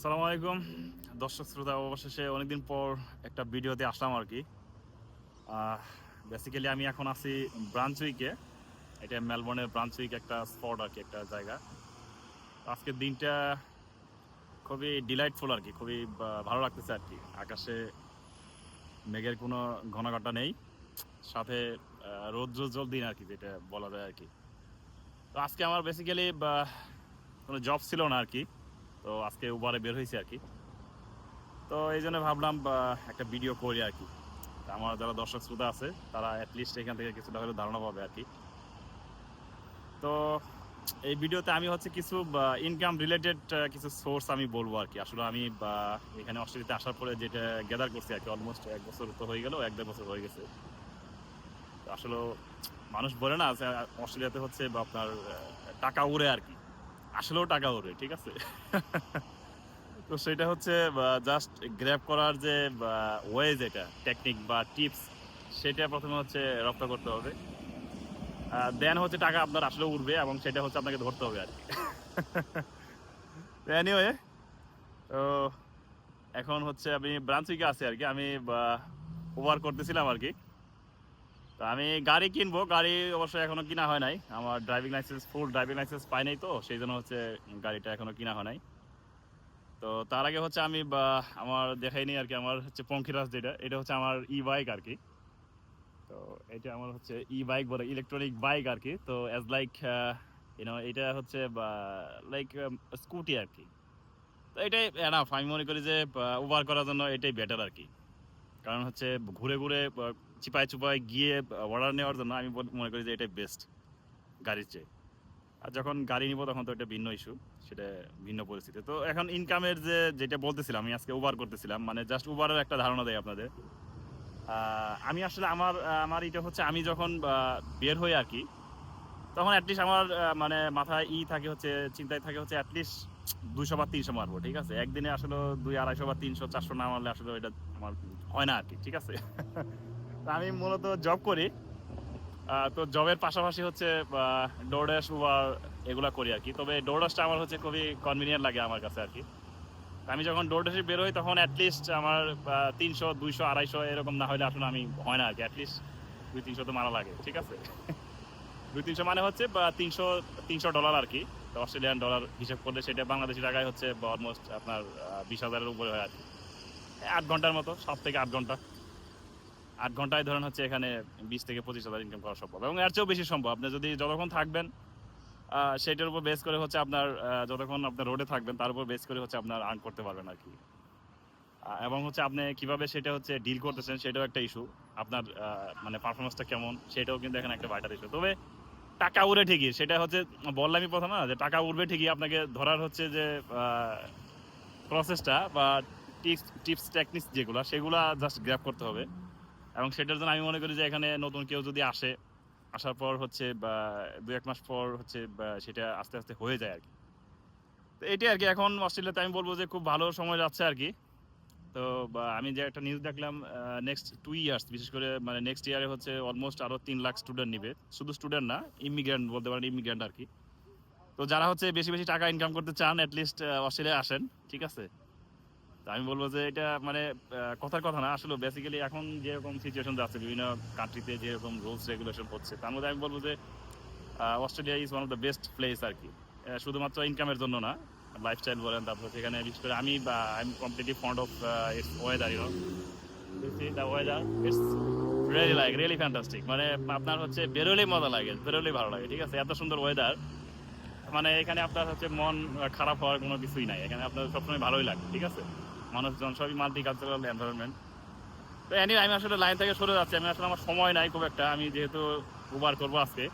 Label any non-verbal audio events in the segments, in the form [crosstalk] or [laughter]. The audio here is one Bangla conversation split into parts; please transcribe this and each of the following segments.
সালাম আলাইকুম। দর্শক শ্রোতা, অবশেষে অনেকদিন পর একটা ভিডিওতে আসলাম আর কি। বেসিক্যালি আমি এখন আছি ব্রাঞ্চ উইকে এটা মেলবোর্নের ব্রাঞ্চ উইক একটা স্পট আর কি, একটা জায়গা। আজকের দিনটা খুবই ডিলাইটফুল আর কি, খুবই ভালো লাগতেছে আর কি। আকাশে মেঘের কোনো ঘনঘটা নেই। সাথে রৌদ্রোজ্জ্বল দিন আর কি, যেটা বলা যায় আর কি। তো আজকে আমার বেসিক্যালি কোনো জব ছিল না আর কি। তো আজকে উবারে বের হয়েছে আর কি। তো এই জন্য ভাবলাম একটা ভিডিও করি আর কি। আমার যারা দর্শক শ্রোতা আছে, তারা অ্যাটলিস্ট এখান থেকে কিছুটা হলে ধারণা পাবে আর কি। তো এই ভিডিওতে আমি হচ্ছে কিছু ইনকাম রিলেটেড কিছু সোর্স আমি বলব আর কি। আসলে আমি এখানে অস্ট্রেলিয়াতে আসার পরে যেটা গ্যাদার করছি আর কি অলমোস্ট এক বছর তো হয়ে গেল, এক দেড় বছর হয়ে গেছে। আসলে মানুষ বলে না অস্ট্রেলিয়াতে হচ্ছে আপনার টাকা উড়ে আর কি। আসলেও টাকা ওরে ঠিক আছে? তো সেটা হচ্ছে জাস্ট গ্র্যাব করার যে ওয়ে যেটা টেকনিক বা টিপস সেটা প্রথমে হচ্ছে রপ্ত করতে হবে। দেন হচ্ছে টাকা আপনার আসলে উঠবে এবং সেটা হচ্ছে আপনাকে ধরতে হবে আর কি। এনিওয়ে তো এখন হচ্ছে আমি ব্রাঞ্চুইকে আছি আর কি। আমি ওভার করতেছিলাম আর কি। তো আমি গাড়ি কিনবো, গাড়ি অবশ্যই এখনও কিনা হয় নাই। আমার driving licence full driving licence পাই নাই তো, সেই জন্য হচ্ছে গাড়িটা এখনও কিনা হয় নাই। তো তার আগে হচ্ছে আমি আমার দেখাইনি আর কি, আমার হচ্ছে পঙ্খিরাজ যেটা, এটা হচ্ছে আমার ই বাইক আর কি। তো এটা আমার হচ্ছে ই বাইক বলে ইলেকট্রনিক বাইক আর কি। তো অ্যাজ লাইক ইউনো এটা হচ্ছে লাইক স্কুটি আর কি। তো এটাই এনাফ আমি মনে করি যে ওভার করার জন্য এটাই বেটার আর কি। কারণ হচ্ছে ঘুরে ঘুরে চিপায় চুপায় গিয়ে অর্ডার নেওয়ার জন্য আমি মনে করি যে এটাই বেস্ট গাড়ির চেয়ে। আর যখন গাড়ি নিব তখন তো এটা ভিন্ন ইস্যু সেটা ভিন্ন পরিস্থিতি। তো এখন ইনকামের যে, যেটা বলতেছিলাম, আমি আজকে উবার করতেছিলাম মানে জাস্ট উবারের একটা ধারণা দেয় আপনাদের। আমি আসলে আমার আমার এটা হচ্ছে আমি যখন বের হই আর কি, তখন অ্যাটলিস্ট আমার মানে মাথায় ই থাকে হচ্ছে, চিন্তায় থাকে হচ্ছে অ্যাটলিস্ট দুইশো বা তিনশো মারবো, ঠিক আছে? একদিনে আসলে দুই আড়াইশো বা তিনশো, চারশো না মারলে আসলে এটা আমার হয় না আর কি, ঠিক আছে? [laughs] আমি মূলত জব করি। তো জবের পাশাপাশি হচ্ছে ডোরড্যাশ উবার এগুলা করি আর কি তবে ডোরড্যাশটা আমার হচ্ছে খুবই কনভিনিয়েন্ট লাগে আমার কাছে আর কি আমি যখন ডোরড্যাশে বের হই, তখন অ্যাটলিস্ট আমার তিনশো, দুইশো, আড়াইশো এরকম না হলে আসলে আমি হয় না আর কি অ্যাটলিস্ট দুই তিনশো তো মারা লাগে, ঠিক আছে? [laughs] দুই তিনশো মানে হচ্ছে তিনশো তিনশো ডলার আর কি অস্ট্রেলিয়ান ডলার হিসাব করলে সেটা বাংলাদেশি টাকায় হচ্ছে অলমোস্ট আপনার বিশ হাজারের উপরে হয় আর কি আট ঘণ্টার মতো, সব থেকে আট ঘণ্টা। আট ঘন্টায় ধরেন হচ্ছে এখানে বিশ থেকে পঁচিশ হাজার ইনকাম করা সম্ভব। এবং এর চেয়েও বেশি সম্ভব, আপনি যদি যতক্ষণ থাকবেন সেটার উপর বেস করে হচ্ছে আপনার যতক্ষণ আপনার রোডে থাকবেন, তার উপর বেস করে হচ্ছে আপনার আর্ন করতে পারবেন আর কি। এবং হচ্ছে আপনি কীভাবে সেটা হচ্ছে ডিল করতেছেন সেটাও একটা ইস্যু আপনার মানে পারফরমেন্সটা কেমন সেটাও কিন্তু এখানে একটা ভাইটাল ইস্যু তবে টাকা উড়ে ঠিকই, সেটা হচ্ছে বললামই প্রথমে না, যে টাকা উঠবে ঠিকই, আপনাকে ধরার হচ্ছে যে প্রসেসটা বা টিপস টিপস টেকনিক্স যেগুলো, সেগুলো জাস্ট গ্র্যাপ করতে হবে। এবং সেটার জন্য আমি মনে করি যে এখানে নতুন কেউ যদি আসে, আসার পর হচ্ছে বা দু এক মাস পর হচ্ছে সেটা আস্তে আস্তে হয়ে যায় আর কি তো এটাই আর কি এখন অস্ট্রেলিয়াতে আমি বলব যে খুব ভালো সময় যাচ্ছে আর কি তো আমি যে একটা নিউজ দেখলাম নেক্সট টু ইয়ার্স বিশেষ করে মানে নেক্সট ইয়ারে হচ্ছে অলমোস্ট আরও তিন লাখ স্টুডেন্ট নিবে। শুধু স্টুডেন্ট না ইমিগ্রেন্ট বলতে পারেন ইমিগ্রেন্ট আর কি তো যারা হচ্ছে বেশি বেশি টাকা ইনকাম করতে চান অ্যাটলিস্ট অস্ট্রেলিয়া আসেন, ঠিক আছে? আমি বলব যে এটা মানে কথার কথা না, আসলে বেসিক্যালি এখন যেরকম সিচুয়েশন যাচ্ছে, বিভিন্ন কান্ট্রিতে যেরকম রুলস রেগুলেশন হচ্ছে, তার মধ্যে আমি বলব যে Australia is one of the best place আর কি। শুধুমাত্র ইনকামের জন্য না লাইফস্টাইল বলেন, তারপর সেখানে বিশেষ করে আমি I am completely fond of its weather you know weather really like really fantastic মানে আপনার হচ্ছে বেরোলেই মজা লাগে, বেরোলেই ভালো লাগে, ঠিক আছে? এত সুন্দর ওয়েদার মানে এখানে আপনার হচ্ছে মন খারাপ হওয়ার কোনো কিছুই নাই। এখানে আপনার সবসময় ভালোই লাগে, ঠিক আছে? মানুষজন সবই মাল্টি কালচারাল এনভায়রনমেন্ট তো এনি আমি আসলে লাইন থেকে সরে যাচ্ছি। আমি আসলে আমার সময় নাই খুব একটা। আমি যেহেতু উবার করব আজকে।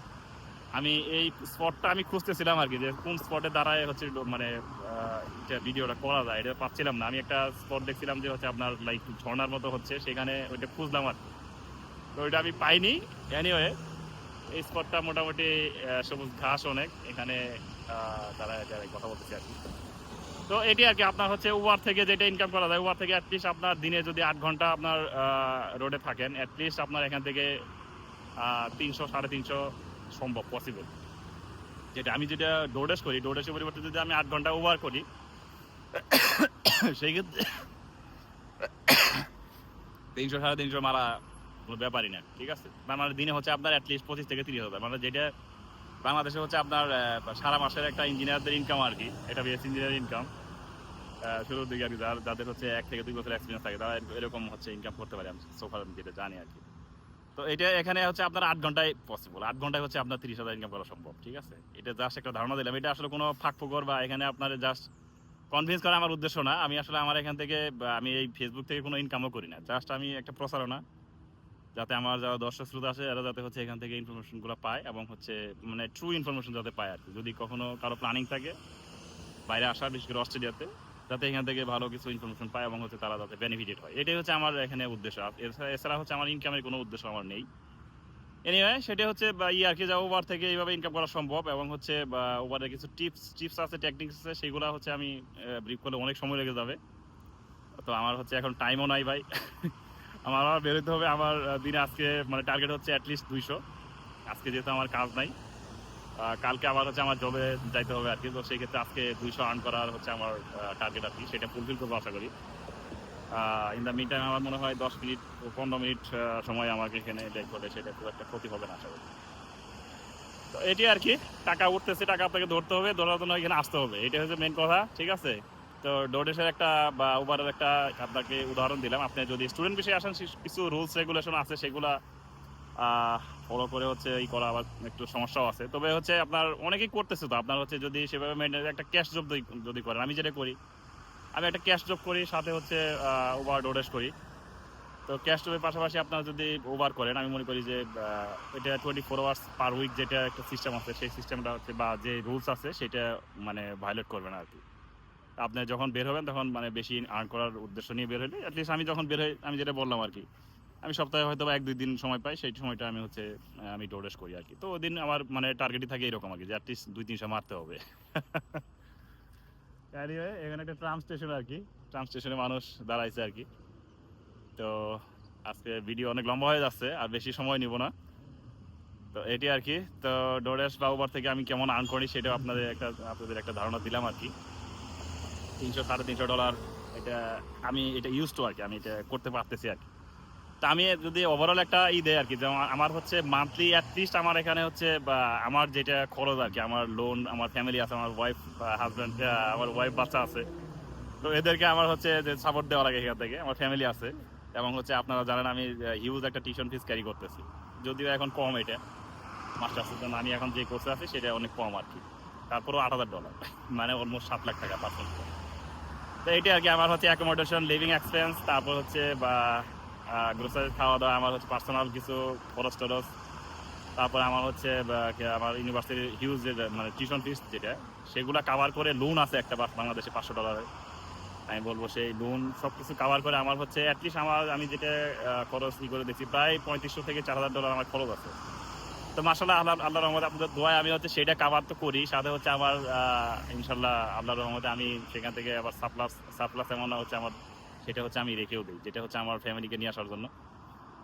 আমি এই স্পটটা আমি খুঁজতেছিলাম আর কি যে কোন স্পটে দাঁড়ায় হচ্ছে মানে ভিডিওটা করা যায়। এটা পাচ্ছিলাম না। আমি একটা স্পট দেখছিলাম যে হচ্ছে আপনার লাইক ঝর্নার মতো হচ্ছে। সেখানে ওইটা খুঁজলাম আর। তো ওইটা আমি পাইনি। এনিওয়ে এই স্পটটা মোটামুটি সবুজ ঘাস অনেক। এখানে তারা কথা বলতেছে আর কি। তো এটি আর কি আপনার হচ্ছে উবার থেকে যেটা ইনকাম করা যায় উবার থেকে অ্যাটলিস্ট আপনার দিনে যদি আট ঘণ্টা আপনার রোডে থাকেন অ্যাটলিস্ট আপনার এখান থেকে তিনশো, সাড়ে তিনশো সম্ভব পসিবল যেটা আমি যেটা ডোডেস করি ডোডেসের পরিবর্তে যদি আমি আট ঘণ্টা উবার করি, সেই ক্ষেত্রে তিনশো, সাড়ে তিনশো মারা কোনো ব্যাপারই না, ঠিক আছে? মানে দিনে হচ্ছে আপনার অ্যাটলিস্ট পঁচিশ থেকে তিরিশ হাজার। মানে যেটা বাংলাদেশে হচ্ছে আপনার সারা মাসের একটা ইঞ্জিনিয়ারদের ইনকাম আর কি। এটা বেস ইঞ্জিনিয়ার ইনকাম শুরুর দিকে আর কি যাদের হচ্ছে এক থেকে দুই বছর এক্সপিরিয়েন্স থাকে, তারা এরকম হচ্ছে ইনকাম করতে পারে, আমি সোফার যেটা জানি আর কি। তো এটা এখানে হচ্ছে আপনার আট ঘন্টায় পসিবল আট ঘন্টায় হচ্ছে আপনার তিরিশ হাজার ইনকাম করা সম্ভব, ঠিক আছে? এটা জাস্ট একটা ধারণা দিলাম। এটা আসলে কোনো ফাঁক ফোকর বা এখানে আপনার জাস্ট কনভিন্স করা আমার উদ্দেশ্য না। আমি আসলে আমার এখান থেকে আমি এই ফেসবুক থেকে কোনো ইনকামও করি না। জাস্ট আমি একটা প্রচারণা যাতে আমার যারা দর্শক শ্রোতা আছে, এরা যাতে হচ্ছে এখান থেকে ইনফরমেশনগুলো পায় এবং হচ্ছে মানে ট্রু ইনফরমেশন যাতে পায় আর কি যদি কখনো কারও প্ল্যানিং থাকে, বাইরে আসার বিশেষ করে অস্ট্রেলিয়াতে, যাতে এখান থেকে ভালো কিছু ইনফরমেশন পায় এবং হচ্ছে তারা যাতে বেনিফিটেড হয়। এটাই হচ্ছে আমার এখানে উদ্দেশ্য। এছাড়া হচ্ছে আমার ইনকামের কোনো উদ্দেশ্য আমার নেই। এনিওয়ে সেটা হচ্ছে ই আর কি যা ওভার থেকে এইভাবে ইনকাম করা সম্ভব এবং হচ্ছে ওভারের কিছু টিপস টিপস আছে টেকনিক্স আছে, সেগুলো হচ্ছে আমি ব্রিফ করলে অনেক সময় লেগে যাবে। তো আমার হচ্ছে এখন টাইমও নাই ভাই। [laughs] আমার আবার বেরোতে হবে, আমার দিনে আজকে মানে টার্গেট হচ্ছে অ্যাটলিস্ট দুইশো। আজকে যেহেতু আমার কাজ নাই কালকে আবার হচ্ছে আমার জবে যাইতে হবে আর কি তো সেই ক্ষেত্রে আজকে দুইশো আর্ন করার হচ্ছে আমার টার্গেট আর কি সেটা ফুলফিল করব আশা করি। ইন দ্য মিন টাইম আমার মনে হয় দশ মিনিট পনেরো মিনিট সময় আমাকে এখানে ব্যাক করে সেটা খুব একটা ক্ষতি হবে না আশা করি। তো এটি আর কি টাকা উঠতেছে, টাকা আপনাকে ধরতে হবে, ধরার জন্য এখানে আসতে হবে। এটা হচ্ছে মেন কথা, ঠিক আছে? তো ডোডেসের একটা বা উবারের একটা আপনাকে উদাহরণ দিলাম। আপনি যদি স্টুডেন্ট বিষয়ে আসেন কিছু রুলস রেগুলেশন আছে, সেগুলা ফলো করে হচ্ছে এই করা আবার একটু সমস্যাও আছে। তবে হচ্ছে আপনার অনেকেই করতেছে তো। আপনার হচ্ছে যদি সেভাবে মেনটেন একটা ক্যাশ জব যদি করেন, আমি যেটা করি, আমি একটা ক্যাশ জব করি, সাথে হচ্ছে ওভার ডোডেস করি। তো ক্যাশ জবের পাশাপাশি আপনারা যদি ওভার করেন, আমি মনে করি যে এটা twenty four hours per week যেটা একটা সিস্টেম আছে, সেই সিস্টেমটা হচ্ছে বা যে রুলস আছে, সেটা মানে ভায়োলেট করবেন আর কি। আপনি যখন বের হবেন তখন মানে বেশি আর্ন করার উদ্দেশ্য নিয়ে বের হলে অ্যাটলিস্ট আমি যখন বের হই আমি যেটা বললাম আর কি আমি সপ্তাহে হয়তো এক দুই দিন সময় পাই সেই সময়টা আমি হচ্ছে আমি ডোরেস করি আর কি তো ওই দিন আমার মানে টার্গেটই থাকে এরকম আর কি যে অ্যাটলিস্ট দুই তিনশো মারতে হবে। [laughs] এখানে একটা ট্রাম স্টেশন আর কি ট্রাম স্টেশনে মানুষ দাঁড়াইছে আর কি তো আজকে ভিডিও অনেক লম্বা হয়ে যাচ্ছে আর বেশি সময় নিব না। তো এটি আর কি তো ডোরেস বা উবার থেকে আমি কেমন আর্ন করি সেটাও আপনাদের একটা আপনাদের একটা ধারণা দিলাম আর কি তিনশো, সাড়ে তিনশো ডলার এটা আমি এটা ইউজ টু আর কি, আমি এটা করতে পারতেছি আর কি। তা আমি যদি ওভারঅল একটা ই দেয় আর কি, যেমন আমার হচ্ছে মান্থলি অ্যাটলিস্ট আমার এখানে হচ্ছে, বা আমার যেটা খরচ আর কি, আমার লোন আমার ফ্যামিলি আছে, আমার ওয়াইফ হাজব্যান্ড আমার ওয়াইফ বাচ্চা আছে। তো এদেরকে আমার হচ্ছে যে সাপোর্ট দেওয়া লাগে এখান থেকে, আমার ফ্যামিলি আছে। এবং হচ্ছে আপনারা জানেন আমি হিউজ একটা টিউশন ফিস ক্যারি করতেছি। যদিও এখন কম এটা মাস্টার্স জন্য আমি এখন যে কোর্সে আছি, সেটা অনেক কম আর কি। তারপরেও আট হাজার ডলার মানে অলমোস্ট সাত লাখ টাকা পার্সেন্ট তো এইটা আর কি, আমার হচ্ছে অ্যাকোমোডেশন লিভিং এক্সপেন্স তারপর হচ্ছে বা গ্রোসারি খাওয়া দাওয়া আমার হচ্ছে পার্সোনাল কিছু খরচ টরচ। তারপর আমার হচ্ছে আমার ইউনিভার্সিটির হিউজ মানে টিউশন ফিস যেটা, সেগুলো কাভার করে লোন আছে একটা বাংলাদেশে পাঁচশো ডলারের আমি বলব সেই লোন সব কিছু কাভার করে আমার হচ্ছে অ্যাটলিস্ট আমার, আমি যেটা খরচ ই করে দেখছি প্রায় পঁয়ত্রিশশো থেকে চার হাজার ডলার আমার খরচ আছে। তো মাসাল্লাহ আল্লাহ আল্লাহ রহমতে আপনাদের দোয়ায় আমি হচ্ছে সেটা কাভার তো করি। সাথে হচ্ছে আমার ইনশাল্লাহ আল্লাহ রহমতে আমি সেখান থেকে আবার সাপ্লাস সাপ্লাস এমন হচ্ছে আমার সেটা হচ্ছে আমি রেখেও দিই, যেটা হচ্ছে আমার ফ্যামিলিকে নিয়ে আসার জন্য।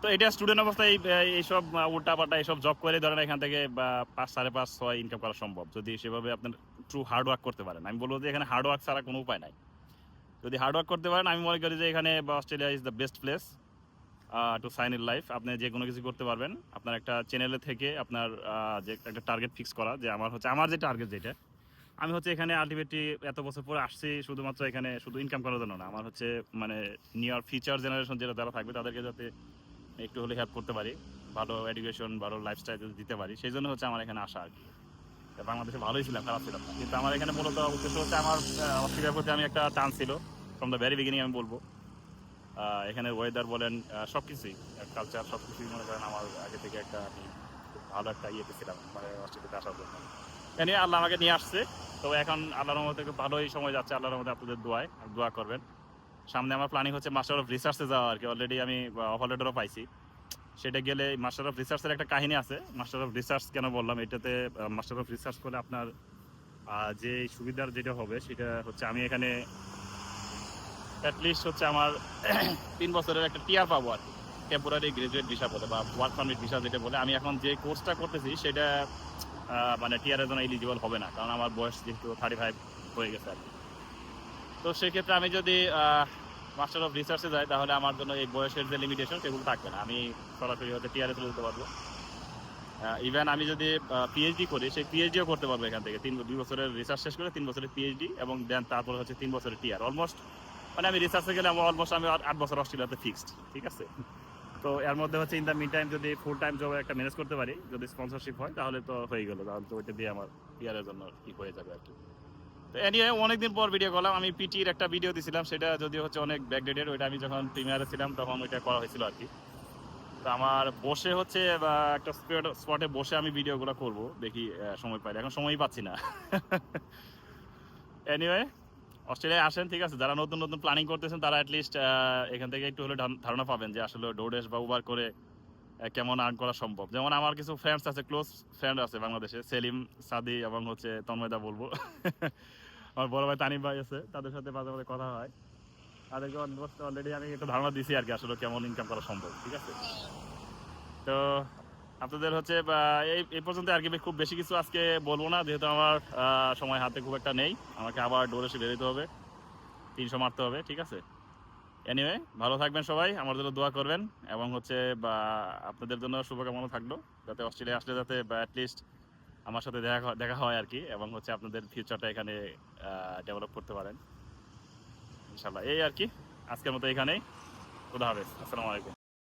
তো এটা স্টুডেন্ট অবস্থায় এই- এইসব উল্টা পাল্টা এইসব জব করে ধরেন এখান থেকে পাঁচ, সাড়ে পাঁচ, ছয় ইনকাম করা সম্ভব। যদি সেভাবে আপনার ট্রু হার্ড ওয়ার্ক করতে পারেন। আমি বলব যে এখানে হার্ড ওয়ার্ক ছাড়া কোনো উপায় নাই। যদি হার্ড ওয়ার্ক করতে পারেন, আমি মনে করি যে এখানে Australia is the best place to sign in life আপনি যে কোনো কিছু করতে পারবেন। আপনার একটা চ্যানেলে থেকে আপনার যে একটা টার্গেট ফিক্স করা, যে আমার হচ্ছে, আমার যে টার্গেট যেটা, আমি হচ্ছে এখানে আলটিমেটলি এত বছর পরে আসছি, শুধুমাত্র এখানে শুধু ইনকাম করার জন্য না, আমার হচ্ছে মানে নিয়ার ফিউচার জেনারেশন যেটা, যারা থাকবে তাদেরকে যাতে একটু হলে হেল্প করতে পারি, ভালো এডুকেশন ভালো লাইফস্টাইল দিতে পারি, সেই জন্য হচ্ছে আমার এখানে আসা আর কি। বাংলাদেশে ভালোই ছিলাম, খারাপ ছিলাম। কিন্তু আমার এখানে মূলত উদ্দেশ্য হচ্ছে আমার অস্ট্রেলিয়ার প্রতি আমি একটা টান ছিল ফ্রম দ্য ভেরি বিগিনিং আমি বলব। এখানে ওয়েদার বলেন সব কিছুই কালচার সব কিছুই মনে করেন আমার আগে থেকে একটা আমি ভালো একটা ইয়েতে ছিলাম মানে অস্ট্রেলিয়াতে আসার জন্য। এনে আল্লাহ আমাকে নিয়ে আসছে। তো এখন আল্লাহর মধ্যে ভালোই সময় যাচ্ছে, আল্লাহর মধ্যে আপনাদের দোয়ায় দোয়া করবেন। সামনে আমার প্ল্যানিং হচ্ছে মাস্টার অফ রিসার্চে যাওয়া আর কি। অলরেডি আমি অফার পাইছি। সেটা গেলে মাস্টার অফ রিসার্চের একটা কাহিনী আছে। মাস্টার অফ রিসার্চ কেন বললাম? এটাতে মাস্টার অফ রিসার্চ করলে আপনার যে সুবিধার যেটা হবে, সেটা হচ্ছে আমি এখানে অ্যাটলিস্ট হচ্ছে আমার [clears throat] তিন বছরের একটা টিআর পাবো আর কি। টেম্পোরারি গ্রাজুয়েট ভিসা বলে বা ওয়ার্ক পারমিট ভিসা যেটা বলে। আমি এখন যে কোর্সটা করতেছি, সেটা মানে টিআর এর জন্য এলিজিবল হবে না। কারণ আমার বয়স যেহেতু থার্টি ফাইভ হয়ে গেছে আর কি। তো সেক্ষেত্রে আমি যদি মাস্টার অফ রিসার্চে যাই, তাহলে আমার জন্য এই বয়সের যে লিমিটেশন সেগুলো থাকবে না। আমি সরাসরি হয়তো টিআরএ চলে যেতে পারব। ইভেন আমি যদি পিএইচডি করি, সেই পিএইচডিও করতে পারব এখান থেকে। তিন, দুই বছরের রিসার্চ শেষ করে তিন বছরের পিএইচডি এবং দেন তারপরে হচ্ছে তিন বছরের টিআর অলমোস্ট মানে আমি রিসার্চে গেলে আমার অলমোস্ট আমি আট বছর অস্ট্রেলিয়াতে ফিক্সড ঠিক আছে? তো এর মধ্যে হচ্ছে ইন দ্য মিন টাইম যদি ফুল টাইম জব একটা ম্যানেজ করতে পারি, যদি স্পন্সরশিপ হয়, তাহলে তো হয়ে গেলো। তাহলে তো ওইটা দিয়ে আমার টিআরের জন্য ঠিক হয়ে যাবে আর কি। তো এনিওয়ে অনেকদিন পর ভিডিও করলাম আমি পিটির একটা ভিডিও দিছিলাম, সেটা যদি হচ্ছে অনেক ব্যাকডেটেড ওইটা আমি যখন প্রিমিয়ারে ছিলাম, তখন ওইটা করা হয়েছিল আর কি। তো আমার বসে হচ্ছে, বা একটা স্পটে বসে আমি ভিডিওগুলো করব, দেখি সময় পাই এখন সময়ই পাচ্ছি না। [laughs] এনিওয়ে অস্ট্রেলিয়ায় আসেন, ঠিক আছে? যারা নতুন নতুন প্ল্যানিং করতেছেন, তারা অ্যাটলিস্ট এখান থেকে একটু হলে ধার- ধারণা পাবেন যে আসলে ডোডেস বা উবার করে কেমন আর্ন করা সম্ভব। যেমন আমার কিছু ফ্রেন্ডস আছে ক্লোজ ফ্রেন্ড আছে বাংলাদেশে, সেলিম, সাদি এবং হচ্ছে তন্ময়দা বলব। [laughs] আমার বড় ভাই তানিম ভাই আছে, তাদের সাথে মাঝে মাঝে কথা হয়। তাদেরকে অলরেডি আমি একটু ধারণা দিছি আর কি আসলে কেমন ইনকাম করা সম্ভব, ঠিক আছে? তো আপনাদের হচ্ছে এই এই পর্যন্ত আর কি খুব বেশি কিছু আজকে বলব না, যেহেতু আমার সময় হাতে খুব একটা নেই। আমাকে আবার ডোরেসে বেরোতে হবে। তিনশো মারতে হবে, ঠিক আছে? এনিওয়ে ভালো থাকবেন সবাই, আমার জন্য দোয়া করবেন, এবং হচ্ছে, বা আপনাদের জন্য শুভকামনা থাকল, যাতে অস্ট্রেলিয়া আসলে যাতে অ্যাটলিস্ট আমার সাথে দেখা দেখা হয় আর কি, এবং হচ্ছে আপনাদের ফিউচারটা এখানে ডেভেলপ করতে পারেন। ইনশাল্লাহ এই আর কি, আজকের মতো এখানেই। খুদা হাফেজ, আসসালামু আলাইকুম।